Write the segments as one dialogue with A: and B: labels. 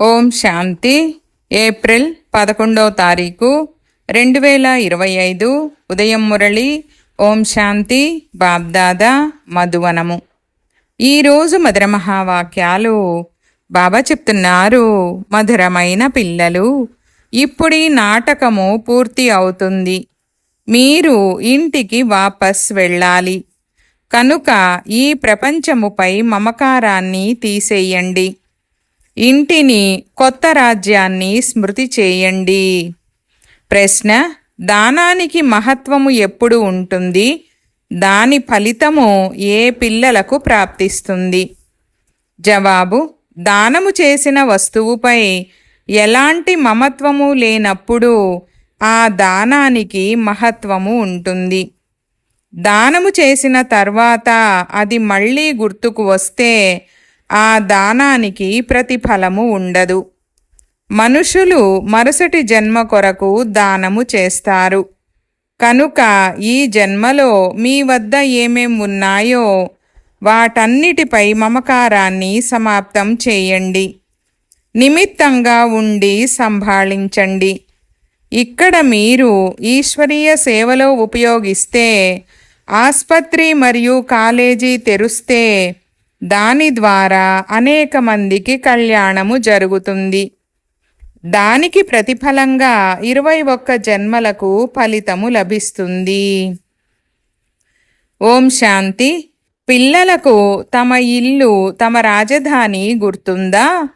A: ఓం శాంతి. April పదకొండవ తారీఖు రెండు వేల ఇరవై ఐదు ఉదయం మురళి ఓం శాంతి బాబ్దాదా మధువనము. ఈరోజు మధుర మహావాక్యాలు బాబా చెప్తున్నారు మధురమైన పిల్లలు ఇప్పుడు ఈ నాటకము పూర్తి అవుతుంది. మీరు ఇంటికి వాపస్ వెళ్ళాలి. కనుక ఈ ప్రపంచముపై మమకారాన్ని తీసేయండి. ఇంటిని కొత్త రాజ్యాన్ని స్మృతి చేయండి. ప్రశ్న దానానికి మహత్వము ఎప్పుడు ఉంటుంది? దాని ఫలితము ఏ పిల్లలకు ప్రాప్తిస్తుంది? జవాబు దానము చేసిన వస్తువుపై ఎలాంటి మమత్వము లేనప్పుడు ఆ దానానికి మహత్వము ఉంటుంది. దానము చేసిన తర్వాత అది మళ్ళీ గుర్తుకు వస్తే ఆ దానానికి ప్రతిఫలము ఉండదు. మనుషులు మరుసటి జన్మ కొరకు దానము చేస్తారు. కనుక ఈ జన్మలో మీ వద్ద ఏమేం ఉన్నాయో వాటన్నిటిపై మమకారాన్ని సమాప్తం చేయండి. నిమిత్తంగా ఉండి సంభాళించండి. ఇక్కడ మీరు ఈశ్వరీయ సేవలో ఉపయోగిస్తే ఆస్పత్రి మరియు కాలేజీ తెరుస్తే దాని ద్వారా అనేక మందికి కళ్యాణము జరుగుతుంది. దానికి ప్రతిఫలంగా ఇరవై ఒక్క జన్మలకు ఫలితము లభిస్తుంది. ఓం శాంతి. పిల్లలకు తమ ఇల్లు తమ రాజధాని గుర్తుందా?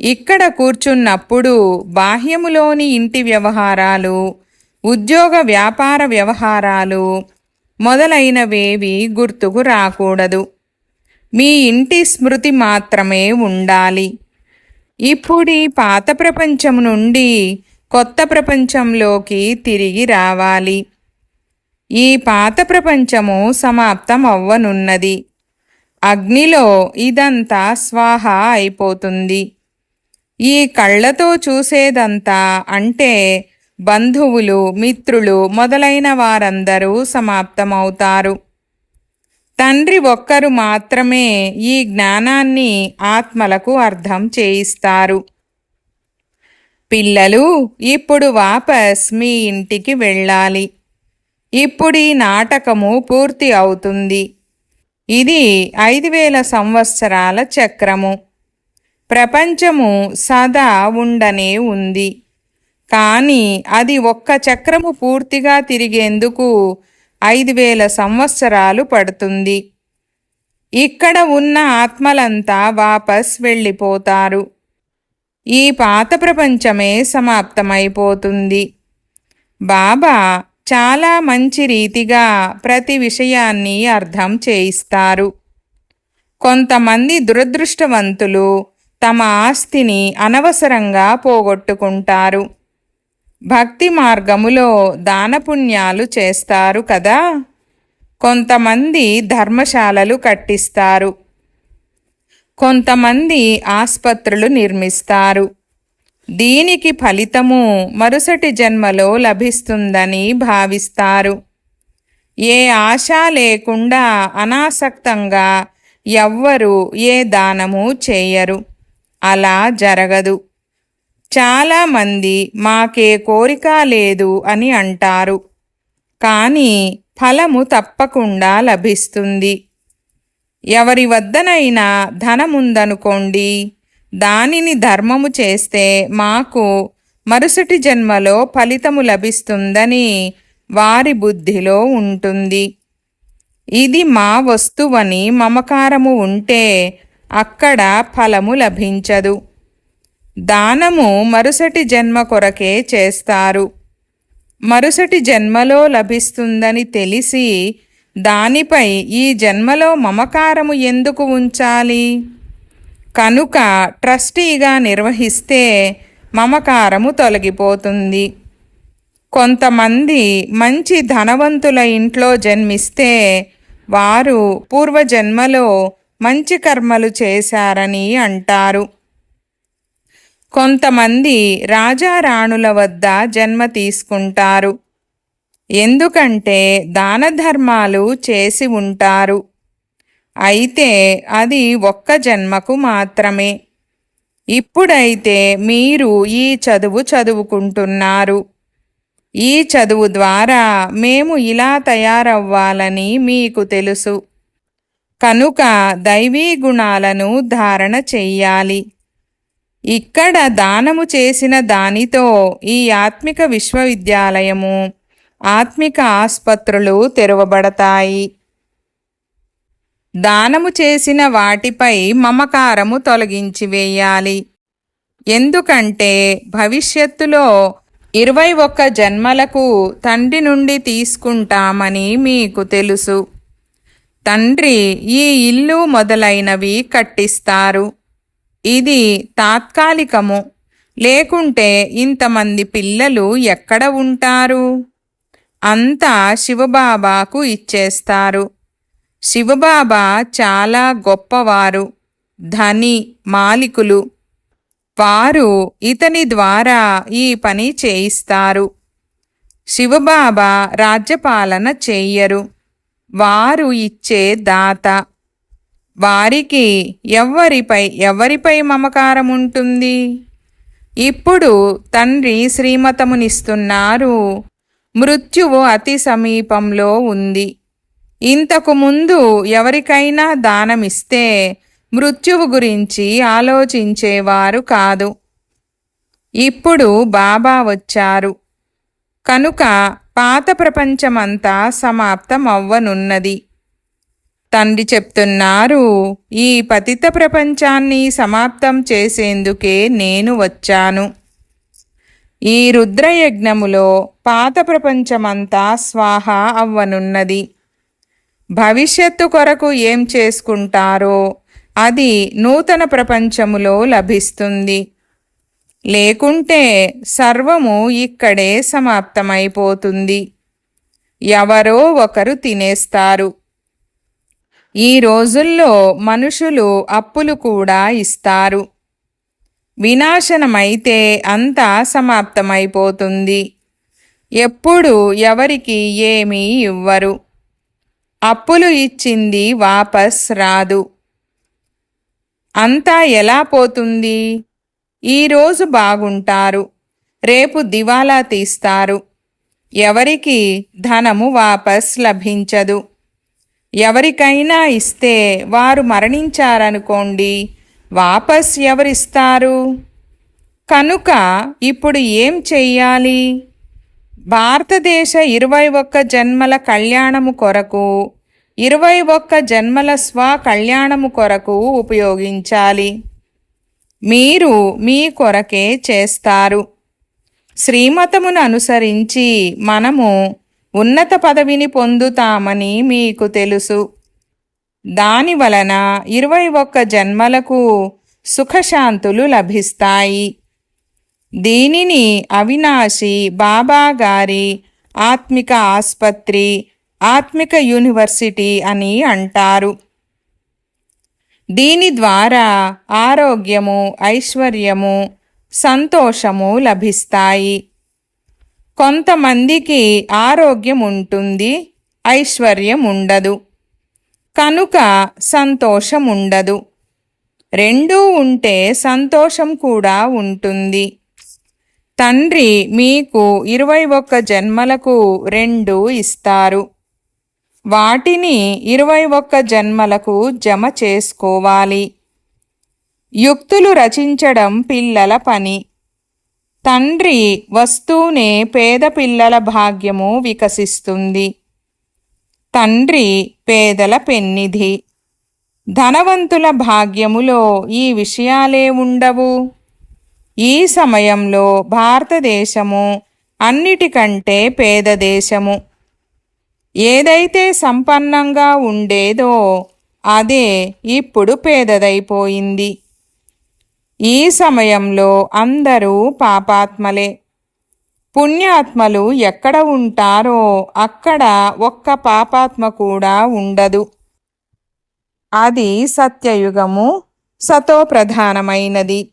A: ఇక్కడ కూర్చున్నప్పుడు బాహ్యములోని ఇంటి వ్యవహారాలు ఉద్యోగ వ్యాపార వ్యవహారాలు మొదలైనవేవి గుర్తుకు రాకూడదు. మీ ఇంటి స్మృతి మాత్రమే ఉండాలి. ఇప్పుడు ఈ పాత ప్రపంచం నుండి కొత్త ప్రపంచంలోకి తిరిగి రావాలి. ఈ పాత ప్రపంచము సమాప్తం అవ్వనున్నది. అగ్నిలో ఇదంతా స్వాహ అయిపోతుంది. ఈ కళ్ళతో చూసేదంతా అంటే బంధువులు మిత్రులు మొదలైన వారందరూ సమాప్తమవుతారు. తండ్రి ఒక్కరు మాత్రమే ఈ జ్ఞానాన్ని ఆత్మలకు అర్థం చేయిస్తారు. పిల్లలు ఇప్పుడు వాపస్ మీ ఇంటికి వెళ్ళాలి. ఇప్పుడు ఈ నాటకము పూర్తి అవుతుంది. ఇది ఐదు వేల సంవత్సరాల చక్రము. ప్రపంచము సదా ఉండనే ఉంది. కానీ అది ఒక్క చక్రము పూర్తిగా తిరిగేందుకు ఐదు వేల సంవత్సరాలు పడుతుంది. ఇక్కడ ఉన్న ఆత్మలంతా వాపస్ వెళ్ళిపోతారు. ఈ పాత ప్రపంచమే సమాప్తమైపోతుంది. బాబా చాలా మంచి రీతిగా ప్రతి విషయాన్ని అర్థం చేయిస్తారు. కొంతమంది దురదృష్టవంతులు తమ ఆస్తిని అనవసరంగా పోగొట్టుకుంటారు. భక్తి మార్గములో దానపుణ్యాలు చేస్తారు కదా? కొంతమంది ధర్మశాలలు కట్టిస్తారు. కొంతమంది ఆసుపత్రులు నిర్మిస్తారు. దీనికి ఫలితము మరుసటి జన్మలో లభిస్తుందని భావిస్తారు. ఏ ఆశ లేకుండా అనాసక్తంగా ఎవ్వరు ఏ దానము చేయరు. అలా జరగదు. చాలామంది మాకే కోరిక లేదు అని అంటారు. కానీ ఫలము తప్పకుండా లభిస్తుంది. ఎవరి వద్దనైనా ధనముందనుకోండి దానిని ధర్మము చేస్తే మాకు మరుసటి జన్మలో ఫలితము లభిస్తుందని వారి బుద్ధిలో ఉంటుంది. ఇది మా వస్తువని మమకారము ఉంటే అక్కడ ఫలము లభించదు. దానము మరుసటి జన్మ కొరకే చేస్తారు. మరుసటి జన్మలో లభిస్తుందని తెలిసి దానిపై ఈ జన్మలో మమకారము ఎందుకు ఉంచాలి? కనుక ట్రస్టీగా నిర్వహిస్తే మమకారము తొలగిపోతుంది. కొంతమంది మంచి ధనవంతుల ఇంట్లో జన్మిస్తే వారు పూర్వజన్మలో మంచి కర్మలు చేశారని అంటారు. కొంతమంది రాజారాణుల వద్ద జన్మ తీసుకుంటారు. ఎందుకంటే దాన ధర్మాలు చేసి ఉంటారు. అయితే అది ఒక్క జన్మకు మాత్రమే. ఇప్పుడైతే మీరు ఈ చదువు చదువుకుంటున్నారు. ఈ చదువు ద్వారా మేము ఇలా తయారవ్వాలని మీకు తెలుసు. కనుక దైవీ గుణాలను ధారణ చెయ్యాలి. ఇక్కడ దానము చేసిన దానితో ఈ ఆత్మిక విశ్వవిద్యాలయము ఆత్మిక ఆసుపత్రులు తెరవబడతాయి. దానము చేసిన వాటిపై మమకారము తొలగించి వేయాలి. ఎందుకంటే భవిష్యత్తులో ఇరవై ఒక్క జన్మలకు తండ్రి నుండి తీసుకుంటామని మీకు తెలుసు. తండ్రి ఈ ఇల్లు మొదలైనవి కట్టిస్తారు. ఇది తాత్కాలికము. లేకుంటే ఇంతమంది పిల్లలు ఎక్కడ ఉంటారు? అంతా శివబాబాకు ఇచ్చేస్తారు. శివబాబా చాలా గొప్పవారు ధని మాలికులు. వారు ఇతని ద్వారా ఈ పని చేయిస్తారు. శివబాబా రాజ్యపాలన చెయ్యరు. వారు ఇచ్చే దాత. వారికి ఎవ్వరిపై ఎవరిపై మమకారం ఉంటుంది? ఇప్పుడు తండ్రి శ్రీమతమునిస్తున్నారు. మృత్యువు అతి సమీపంలో ఉంది. ఇంతకు ముందు ఎవరికైనా దానమిస్తే మృత్యువు గురించి ఆలోచించేవారు కాదు. ఇప్పుడు బాబా వచ్చారు. కనుక పాత ప్రపంచమంతా సమాప్తం అవ్వనున్నది తండ్రి చెప్తున్నారు ఈ పతిత ప్రపంచాన్ని సమాప్తం చేసేందుకే నేను వచ్చాను. ఈ రుద్రయజ్ఞములో పాత ప్రపంచమంతా స్వాహ అవ్వనున్నది. భవిష్యత్తు కొరకు ఏం చేసుకుంటారో అది నూతన ప్రపంచములో లభిస్తుంది. లేకుంటే సర్వము ఇక్కడే సమాప్తమైపోతుంది. ఎవరో ఒకరు తినేస్తారు. ఈ రోజుల్లో మనుషులు అప్పులు కూడా ఇస్తారు. వినాశనమైతే అంతా సమాప్తమైపోతుంది. ఎప్పుడు ఎవరికి ఏమీ ఇవ్వరు. అప్పులు ఇచ్చింది వాపస్ రాదు. అంతా ఎలా పోతుంది? ఈరోజు బాగుంటారు. రేపు దివాలా తీస్తారు. ఎవరికి ధనము వాపస్ లభించదు. ఎవరికైనా ఇస్తే వారు మరణించారనుకోండి వాపస్ ఎవరిస్తారు? కనుక ఇప్పుడు ఏం చెయ్యాలి? భారతదేశ ఇరవై ఒక్క జన్మల కళ్యాణము కొరకు ఇరవై ఒక్క జన్మల స్వ కళ్యాణము కొరకు ఉపయోగించాలి. మీరు మీ కొరకే చేస్తారు. శ్రీమతమును అనుసరించి మనము ఉన్నత పదవిని పొందుతామని మీకు తెలుసు. దాని వలన ఇరవై ఒక్క జన్మలకు సుఖశాంతులు లభిస్తాయి. దీనిని అవినాశి బాబా గారి ఆత్మిక ఆస్పత్రి ఆత్మిక యూనివర్సిటీ అని అంటారు. దీని ద్వారా ఆరోగ్యము ఐశ్వర్యము సంతోషము లభిస్తాయి. కొంతమందికి ఆరోగ్యం ఉంటుంది ఐశ్వర్యం ఉండదు కనుక సంతోషం ఉండదు రెండూ ఉంటే సంతోషం కూడా ఉంటుంది. తండ్రి మీకు ఇరవై ఒక్క జన్మలకు రెండు ఇస్తారు. వాటిని ఇరవై ఒక్క జన్మలకు జమ చేసుకోవాలి. యుక్తులు రచించడం పిల్లల పని. తండ్రి వస్తూనే పేద పిల్లల భాగ్యము వికసిస్తుంది. తండ్రి పేదల పెన్నిధి. ధనవంతుల భాగ్యములో ఈ విషయాలే ఉండవు. ఈ సమయంలో భారతదేశము అన్నిటికంటే పేద దేశము. ఏదైతే సంపన్నంగా ఉండేదో అదే ఇప్పుడు పేదదైపోయింది. ఈ సమయంలో అందరూ పాపాత్మలే. పుణ్యాత్మలు ఎక్కడ ఉంటారో అక్కడ ఒక్క పాపాత్మ కూడా ఉండదు. అది సత్యయుగము సతో ప్రధానమైనది.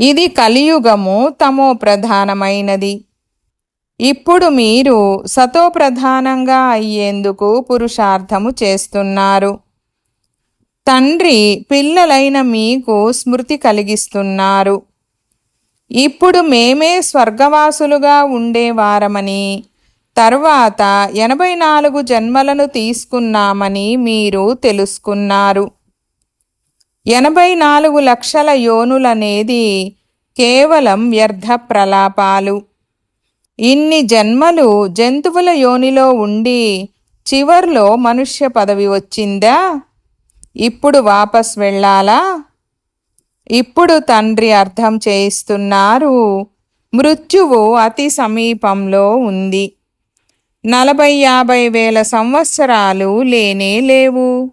A: ఇది కలియుగము తమో ప్రధానమైనది. ఇప్పుడు మీరు సతో ప్రధానంగా అయ్యేందుకు పురుషార్థము చేస్తున్నారు. తండ్రి పిల్లలైన మీకు స్మృతి కలిగిస్తున్నారు. ఇప్పుడు మేమే స్వర్గవాసులుగా ఉండేవారమని తర్వాత ఎనభై నాలుగు జన్మలను తీసుకున్నామని మీరు తెలుసుకున్నారు. ఎనభై నాలుగు లక్షల యోనులనేది కేవలం వ్యర్థ ప్రలాపాలు. ఇన్ని జన్మలు జంతువుల యోనిలో ఉండి చివర్లో మనుష్య పదవి వచ్చిందా? ఇప్పుడు వాపస్ వెళ్ళాలా? ఇప్పుడు తండ్రి అర్థం చేయిస్తున్నారు. మృత్యువు అతి సమీపంలో ఉంది. నలభై యాభై వేల సంవత్సరాలు లేనే లేవు.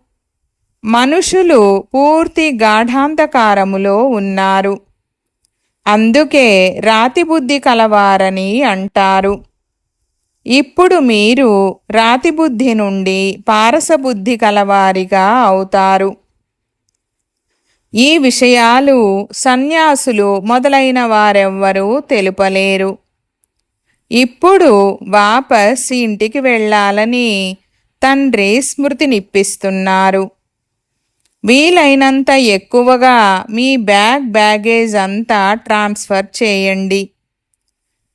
A: మనుషులు పూర్తి గాఢాంధకారములో ఉన్నారు. అందుకే రాతి బుద్ధి కలవారని అంటారు. ఇప్పుడు మీరు రాతి బుద్ధి నుండి పారసబుద్ధి కలవారిగా అవుతారు. ఈ విషయాలు సన్యాసులు మొదలైన వారెవ్వరూ తెలుపలేరు. ఇప్పుడు వాపస్ ఇంటికి వెళ్ళాలని తండ్రి స్మృతినిప్పిస్తున్నారు వీలైనంత ఎక్కువగా మీ బ్యాగ్ బ్యాగేజ్ అంతా ట్రాన్స్ఫర్ చేయండి.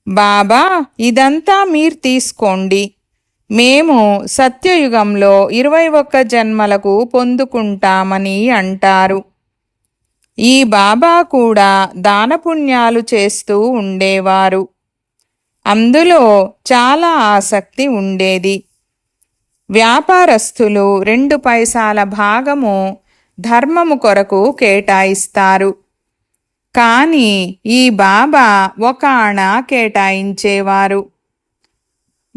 A: బాబా ఇదంతా మీరు తీసుకోండి. మేము సత్యయుగంలో ఇరవై ఒక్క జన్మలకు పొందుకుంటామని అంటారు. ఈ బాబా కూడా దానపుణ్యాలు చేస్తూ ఉండేవారు. అందులో చాలా ఆసక్తి ఉండేది. వ్యాపారస్తులు రెండు పైసాల భాగము ధర్మము కొరకు కేటాయిస్తారు. కానీ ఈ బాబా ఒక ఆణ కేటాయించేవారు.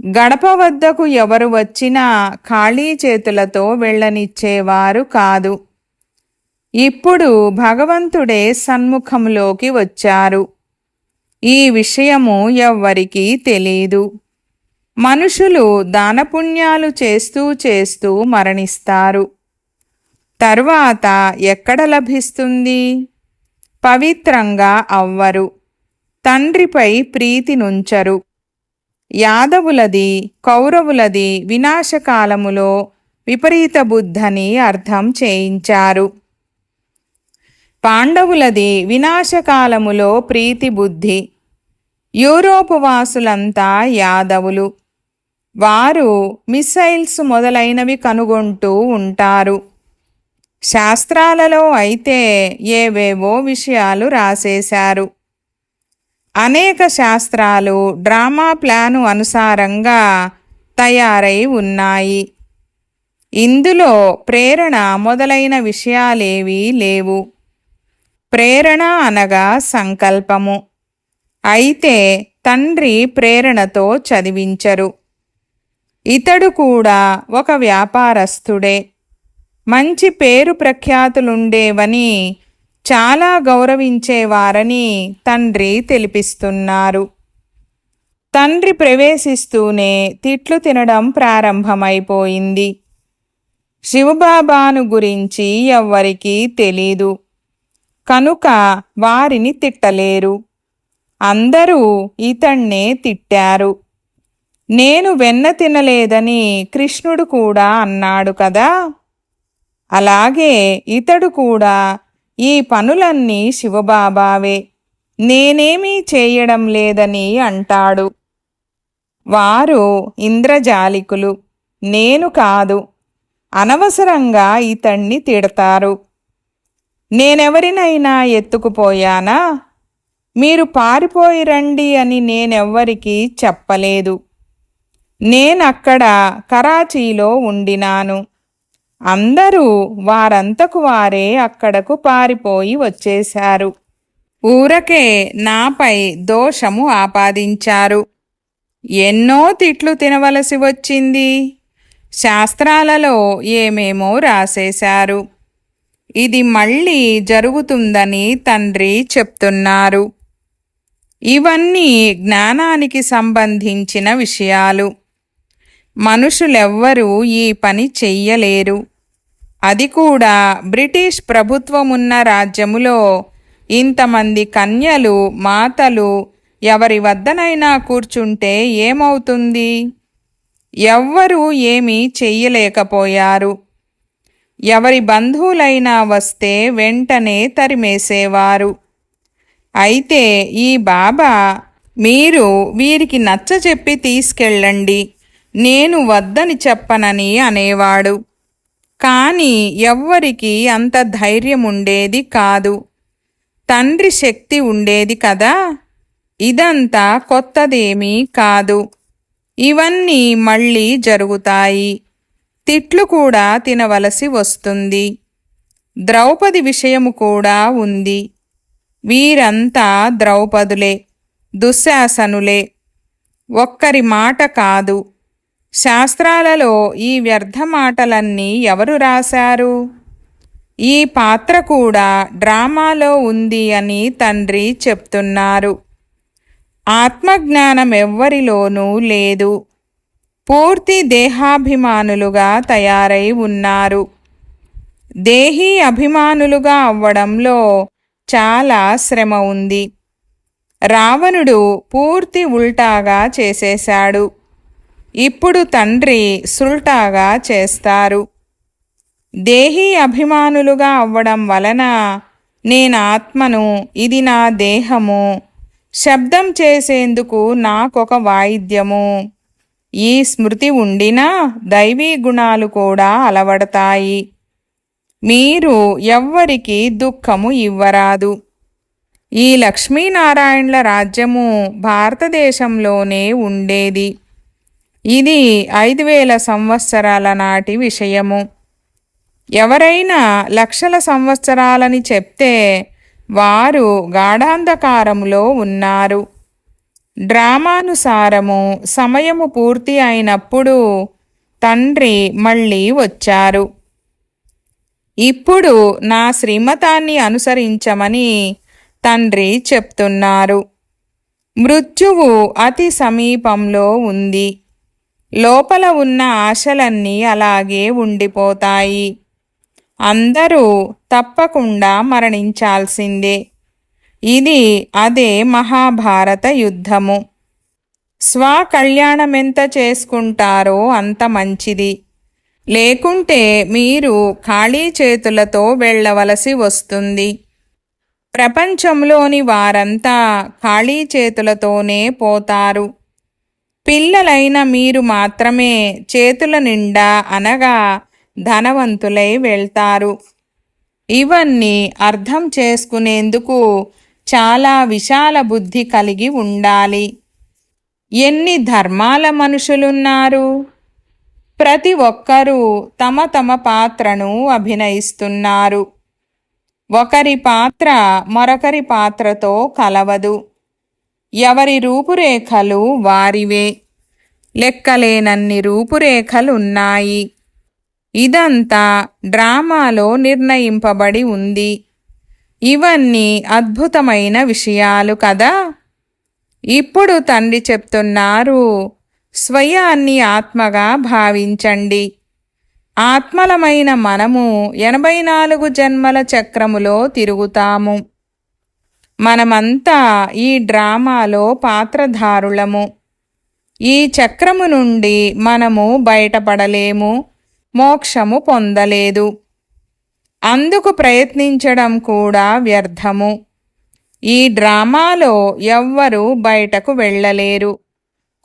A: గడప వద్దకు ఎవరు వచ్చినా ఖాళీ చేతులతో వెళ్ళనిచ్చేవారు కాదు. ఇప్పుడు భగవంతుడే సన్ముఖంలోకి వచ్చారు. ఈ విషయము ఎవ్వరికీ తెలీదు. మనుషులు దానపుణ్యాలు చేస్తూ చేస్తూ మరణిస్తారు. తర్వాత ఎక్కడ లభిస్తుంది? పవిత్రంగా అవ్వరు. తండ్రిపై ప్రీతి నుంచరు. యాదవులది కౌరవులది వినాశకాలములో విపరీత బుద్ధని అర్థం చేయించారు. పాండవులది వినాశకాలములో ప్రీతి బుద్ధి. యూరోపు వాసులంతా యాదవులు. వారు మిస్సైల్స్ మొదలైనవి కనుగొంటూ ఉంటారు. శాస్త్రాలలో అయితే ఏవేవో విషయాలు రాసేశారు. అనేక శాస్త్రాలు డ్రామా ప్లాను అనుసారంగా తయారై ఉన్నాయి. ఇందులో ప్రేరణ మొదలైన విషయాలేవీ లేవు. ప్రేరణ అనగా సంకల్పము. అయితే తండ్రి ప్రేరణతో చదివించరు. ఇతడు కూడా ఒక వ్యాపారస్తుడే మంచి పేరు ప్రఖ్యాతులుండేవని చాలా గౌరవించేవారని తండ్రి తెలిపిస్తున్నారు. తండ్రి ప్రవేశిస్తూనే తిట్లు తినడం ప్రారంభమైపోయింది. శివబాబాను గురించి ఎవ్వరికీ తెలీదు. కనుక వారిని తిట్టలేరు. అందరూ ఇతణ్ణే తిట్టారు. నేను వెన్న తినలేదని కృష్ణుడు కూడా అన్నాడు కదా. అలాగే ఇతడు కూడా ఈ పనులన్నీ శివబాబావే. నేనేమీ చేయడం లేదని అంటాడు. వారు ఇంద్రజాలికులు. నేను కాదు. అనవసరంగా ఇతణ్ణి తిడతారు. నేనెవరినైనా ఎత్తుకుపోయానా? మీరు పారిపోయి రండి అని నేనెవ్వరికీ చెప్పలేదు. నేనక్కడ కరాచీలో ఉండినాను. అందరూ వారంతకు వారే అక్కడకు పారిపోయి వచ్చేశారు. ఊరకే నాపై దోషము ఆపాదించారు. ఎన్నో తిట్లు తినవలసి వచ్చింది. శాస్త్రాలలో ఏమేమో రాసేశారు. ఇది మళ్ళీ జరుగుతుందని తండ్రి చెప్తున్నారు. ఇవన్నీ జ్ఞానానికి సంబంధించిన విషయాలు. మనుషులెవ్వరూ ఈ పని చెయ్యలేరు. అది కూడా బ్రిటిష్ ప్రభుత్వమున్న రాజ్యములో ఇంతమంది కన్యలు మాతలు ఎవరి వద్దనైనా కూర్చుంటే ఏమవుతుంది? ఎవ్వరూ ఏమీ చెయ్యలేకపోయారు. ఎవరి బంధువులైనా వస్తే వెంటనే తరిమేసేవారు. అయితే ఈ బాబా మీరు వీరికి నచ్చ చెప్పి తీసుకెళ్ళండి. నేను వద్దని చెప్పనని అనేవాడు. కానీ ఎవ్వరికి అంత ధైర్యం ఉండేది కాదు. తండ్రి శక్తి ఉండేది కదా. ఇదంతా కొత్తదేమీ కాదు. ఇవన్నీ మళ్ళీ జరుగుతాయి. తిట్లు కూడా తినవలసి వస్తుంది. ద్రౌపది విషయము కూడా ఉంది. వీరంతా ద్రౌపదులే దుశ్శాసనులే. ఒక్కరి మాట కాదు. శాస్త్రాలలో ఈ వ్యర్థ మాటలన్నీ ఎవరు రాశారు? ఈ పాత్ర కూడా డ్రామాలో ఉంది అని తండ్రి చెప్తున్నారు. ఆత్మజ్ఞానం ఎవ్వరిలోనూ లేదు. పూర్తి దేహాభిమానులుగా తయారై ఉన్నారు. దేహీ అభిమానులుగా అవ్వడంలో చాలా శ్రమ ఉంది. రావణుడు పూర్తి ఉల్టాగా చేసేశాడు. ఇప్పుడు తండ్రి సుల్టాగా చేస్తారు. దేహీ అభిమానులుగా అవ్వడం వలన నేను ఆత్మను ఇది నా దేహము. శబ్దం చేసేందుకు నాకొక వాయిద్యము. ఈ స్మృతి ఉండినా దైవీ గుణాలు కూడా అలవడతాయి. మీరు ఎవ్వరికి దుఃఖము ఇవ్వరాదు. ఈ లక్ష్మీనారాయణల రాజ్యము భారతదేశంలోనే ఉండేది. ఇది ఐదు వేల సంవత్సరాల నాటి విషయము. ఎవరైనా లక్షల సంవత్సరాలని చెప్తే వారు గాఢాంధకారములో ఉన్నారు. డ్రామానుసారము సమయము పూర్తి అయినప్పుడు తండ్రి మళ్ళీ వచ్చారు. ఇప్పుడు నా శ్రీమతాన్ని అనుసరించమని తండ్రి చెప్తున్నారు. మృత్యువు అతి సమీపంలో ఉంది. లోపల ఉన్న ఆశలన్నీ అలాగే ఉండిపోతాయి. అందరూ తప్పకుండా మరణించాల్సిందే. ఇది అదే మహాభారత యుద్ధము. స్వకళ్యాణమెంత చేసుకుంటారో అంత మంచిది. లేకుంటే మీరు ఖాళీ చేతులతో వెళ్ళవలసి వస్తుంది. ప్రపంచంలోని వారంతా ఖాళీ చేతులతోనే పోతారు. పిల్లలైన మీరు మాత్రమే చేతుల నిండా అనగా ధనవంతులై వెళ్తారు. ఇవన్నీ అర్థం చేసుకునేందుకు చాలా విశాల బుద్ధి కలిగి ఉండాలి. ఎన్ని ధర్మాల మనుషులున్నారు? ప్రతి ఒక్కరూ తమ తమ పాత్రను అభినయిస్తున్నారు. ఒకరి పాత్ర మరొకరి పాత్రతో కలవదు. ఎవరి రూపురేఖలు వారివే. లెక్కలేనన్ని రూపురేఖలున్నాయి. ఇదంతా డ్రామాలో నిర్ణయింపబడి ఉంది. ఇవన్నీ అద్భుతమైన విషయాలు కదా? ఇప్పుడు తండ్రి చెప్తున్నారు స్వయాన్ని ఆత్మగా భావించండి. ఆత్మలమైన మనము ఎనభై నాలుగు జన్మల చక్రములో తిరుగుతాము. మనమంతా ఈ డ్రామాలో పాత్రధారులము. ఈ చక్రము నుండి మనము బయటపడలేము మోక్షము పొందలేదు. అందుకు ప్రయత్నించడం కూడా వ్యర్థము. ఈ డ్రామాలో ఎవ్వరూ బయటకు వెళ్ళలేరు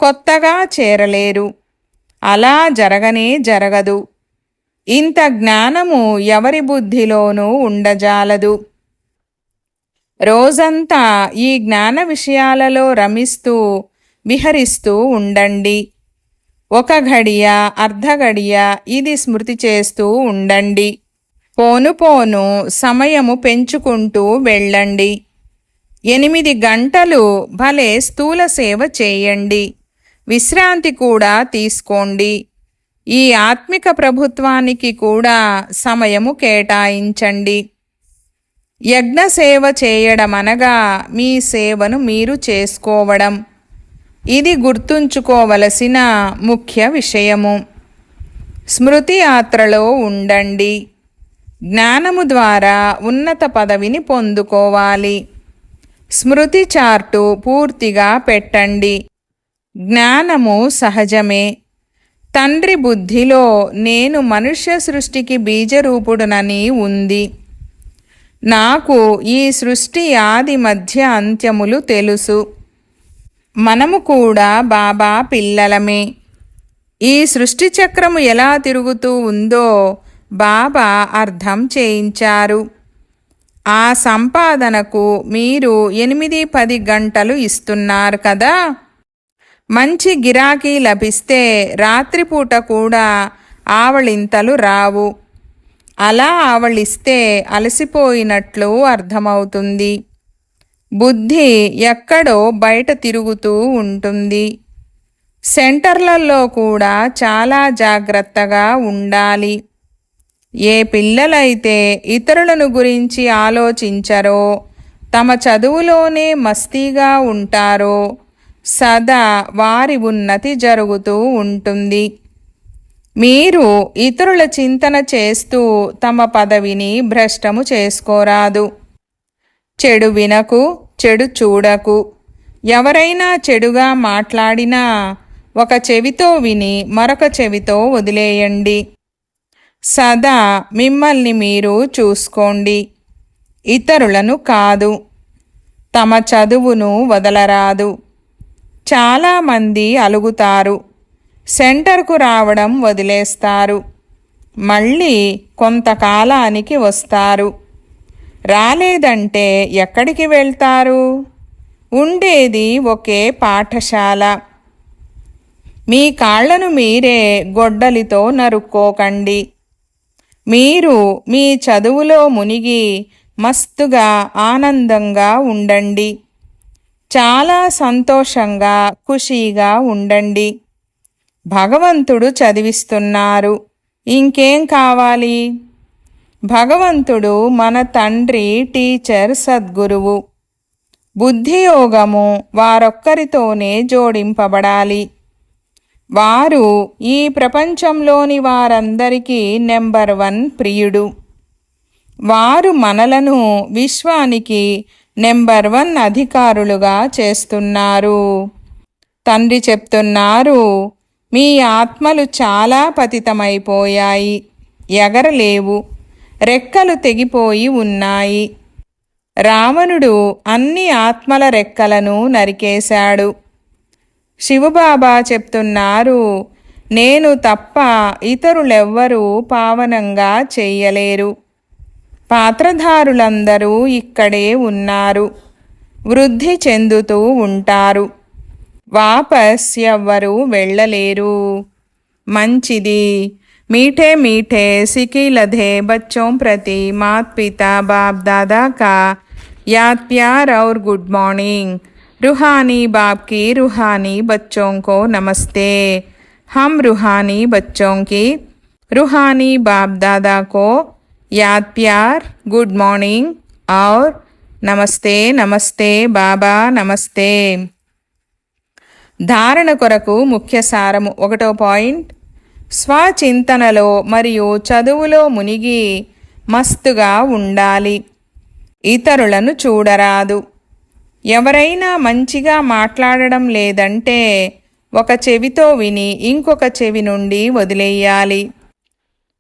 A: కొత్తగా చేరలేరు. అలా జరగనే జరగదు. ఇంత జ్ఞానము ఎవరి బుద్ధిలోనూ ఉండజాలదు. రోజంతా ఈ జ్ఞాన విషయాలలో రమిస్తూ విహరిస్తూ ఉండండి. ఒక ఘడియ అర్ధఘడియ ఇది స్మృతి చేస్తూ ఉండండి. పోను పోను సమయము పెంచుకుంటూ వెళ్ళండి. ఎనిమిది గంటలు భలే స్థూల సేవ చేయండి. విశ్రాంతి కూడా తీసుకోండి. ఈ ఆత్మిక ప్రభుత్వానికి కూడా సమయము కేటాయించండి. యజ్ఞ సేవ చేయడం అనగా మీ సేవను మీరు చేసుకోవడం. ఇది గుర్తుంచుకోవలసిన ముఖ్య విషయము. స్మృతి యాత్రలో ఉండండి. జ్ఞానము ద్వారా ఉన్నత పదవిని పొందుకోవాలి. స్మృతి చార్టు పూర్తిగా పెట్టండి. జ్ఞానము సహజమే. తండ్రి బుద్ధిలో నేను మనుష్య సృష్టికి బీజరూపుడునని ఉంది. నాకు ఈ సృష్టి ఆది మధ్య అంత్యములు తెలుసు. మనము కూడా బాబా పిల్లలమే. ఈ సృష్టి చక్రము ఎలా తిరుగుతూ ఉందో బాబా అర్థం చేయించారు. ఆ సంపాదనకు మీరు ఎనిమిది పది గంటలు ఇస్తున్నారు కదా? మంచి గిరాకీ లభిస్తే రాత్రిపూట కూడా ఆవళింతలు రావు. అలా ఆవళిస్తే అలసిపోయినట్లు అర్థమవుతుంది. బుద్ధి ఎక్కడో బయట తిరుగుతూ ఉంటుంది. సెంటర్లలో కూడా చాలా జాగ్రత్తగా ఉండాలి. ఏ పిల్లలైతే ఇతరులను గురించి ఆలోచించరో తమ చదువులోనే మస్తీగా ఉంటారో సదా వారి ఉన్నతి జరుగుతూ ఉంటుంది. మీరు ఇతరుల చింతన చేస్తూ తమ పదవిని భ్రష్టము చేసుకోరాదు. చెడు వినకు చెడు చూడకు. ఎవరైనా చెడుగా మాట్లాడినా ఒక చెవితో విని మరొక చెవితో వదిలేయండి. సదా మిమ్మల్ని మీరు చూసుకోండి. ఇతరులను కాదు. తమ చదువును వదలరాదు. చాలామంది అలుగుతారు. సెంటర్కు రావడం వదిలేస్తారు. మళ్ళీ కొంతకాలానికి వస్తారు. రాలేదంటే ఎక్కడికి వెళ్తారు? ఉండేది ఒకే పాఠశాల. మీ కాళ్ళను మీరే గొడ్డలితో నరుక్కోకండి. మీరు మీ చదువులో మునిగి మస్తుగా ఆనందంగా ఉండండి. చాలా సంతోషంగా ఖుషీగా ఉండండి. భగవంతుడు చదివిస్తున్నారు. ఇంకేం కావాలి? భగవంతుడు మన తండ్రి టీచర్ సద్గురువు. బుద్ధియోగము వారొక్కరితోనే జోడింపబడాలి. వారు ఈ ప్రపంచంలోని వారందరికీ నెంబర్ వన్ ప్రియుడు. వారు మనలను విశ్వానికి నెంబర్ వన్ అధికారులుగా చేస్తున్నారు. తండ్రి చెప్తున్నారు మీ ఆత్మలు చాలా పతితమైపోయాయి. ఎగరలేవు. రెక్కలు తెగిపోయి ఉన్నాయి. రావణుడు అన్ని ఆత్మల రెక్కలను నరికేశాడు. శివబాబా చెప్తున్నారు నేను తప్ప ఇతరులెవ్వరూ పావనంగా చెయ్యలేరు. పాత్రధారులందరూ ఇక్కడే ఉన్నారు. వృద్ధి చెందుతూ ఉంటారు. వాపస్ ఎవ్వరూ వెళ్ళలేరు మంచిది मीठे मीठे सिकी लधे बच्चों प्रति मात पिता बाप दादा का याद प्यार और गुड मॉर्निंग रूहानी बाप की रूहानी बच्चों को नमस्ते हम रूहानी बच्चों की रूहानी बाप दादा को याद प्यार गुड मॉर्निंग और నమస్తే నమస్తే బాబా నమస్తే ధారణ కొరకు ముఖ్య సారము. ఒకటో పాయింట్. స్వచింతనలో మరియు చదువులో మునిగి మస్తుగా ఉండాలి. ఇతరులను చూడరాదు. ఎవరైనా మంచిగా మాట్లాడడం లేదంటే ఒక చెవితో విని ఇంకొక చెవి నుండి వదిలేయాలి.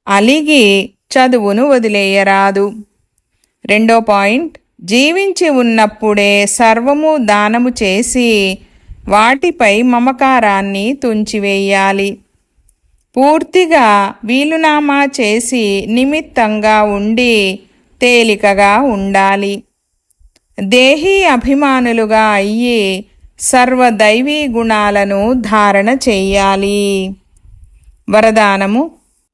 A: అలిగి చదువును వదిలేయరాదు. రెండో పాయింట్. జీవించి ఉన్నప్పుడే సర్వము దానము చేసి వాటిపై మమకారాన్ని తుంచివేయాలి. పూర్తిగా వీలునామా చేసి నిమిత్తంగా ఉండి తేలికగా ఉండాలి. దేహీ అభిమానులుగా అయ్యి సర్వదైవీ గుణాలను ధారణ చెయ్యాలి వరదానము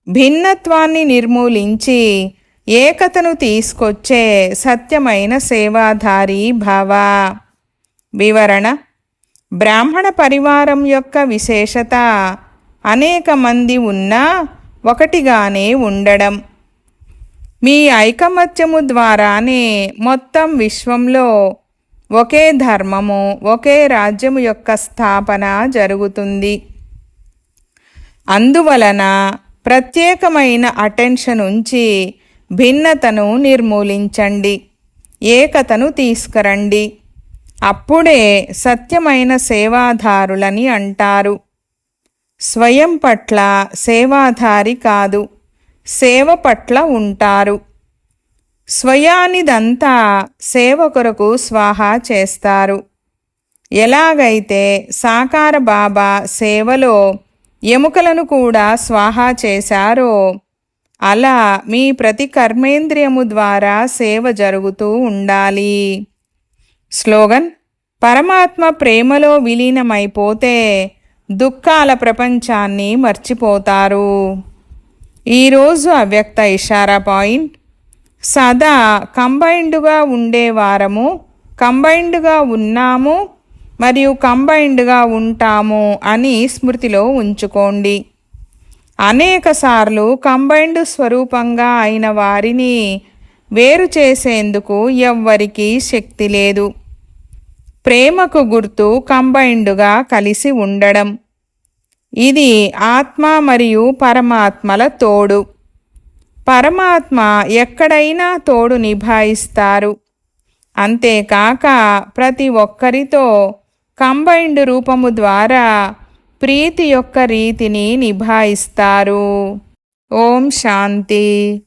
A: భిన్నత్వాన్ని నిర్మూలించి ఏకతను తీసుకొచ్చే సత్యమైన సేవాధారి భావ. వివరణ బ్రాహ్మణ పరివారం యొక్క విశేషత అనేక మంది ఉన్నా ఒకటిగానే ఉండడం. మీ ఐకమత్యము ద్వారానే మొత్తం విశ్వంలో ఒకే ధర్మము ఒకే రాజ్యము యొక్క స్థాపన జరుగుతుంది. అందువలన ప్రత్యేకమైన అటెన్షన్ ఉంచి భిన్నతను నిర్మూలించండి ఏకతను తీసుకురండి. అప్పుడే సత్యమైన సేవాదారులని అంటారు. స్వయం పట్ల సేవాధారి కాదు సేవ పట్ల ఉంటారు. స్వయానిదంతా సేవ కొరకు స్వాహా చేస్తారు. ఎలాగైతే సాకార బాబా సేవలో ఎముకలను కూడా స్వాహా చేశారో అలా మీ ప్రతి కర్మేంద్రియము ద్వారా సేవ జరుగుతూ ఉండాలి. స్లోగన్ పరమాత్మ ప్రేమలో విలీనమైపోతే దుఃఖాల ప్రపంచాన్ని మర్చిపోతారు. ఈరోజు అవ్యక్త ఇషారా పాయింట్. సదా కంబైన్డ్గా ఉండేవారము కంబైన్డ్గా ఉన్నాము మరియు కంబైన్డ్గా ఉంటాము అని స్మృతిలో ఉంచుకోండి. అనేకసార్లు కంబైన్డ్ స్వరూపంగా అయిన వారిని వేరు చేసేందుకు ఎవ్వరికీ శక్తి లేదు. ప్రేమకు గుర్తు కంబైన్డ్గా కలిసి ఉండడం. ఇది ఆత్మ మరియు పరమాత్మల తోడు. పరమాత్మ ఎక్కడైనా తోడు నిభాయిస్తారు. అంతేకాక ప్రతి ఒక్కరితో కంబైన్డ్ రూపము ద్వారా ప్రీతి యొక్క రీతిని నిభాయిస్తారు. ఓం శాంతి.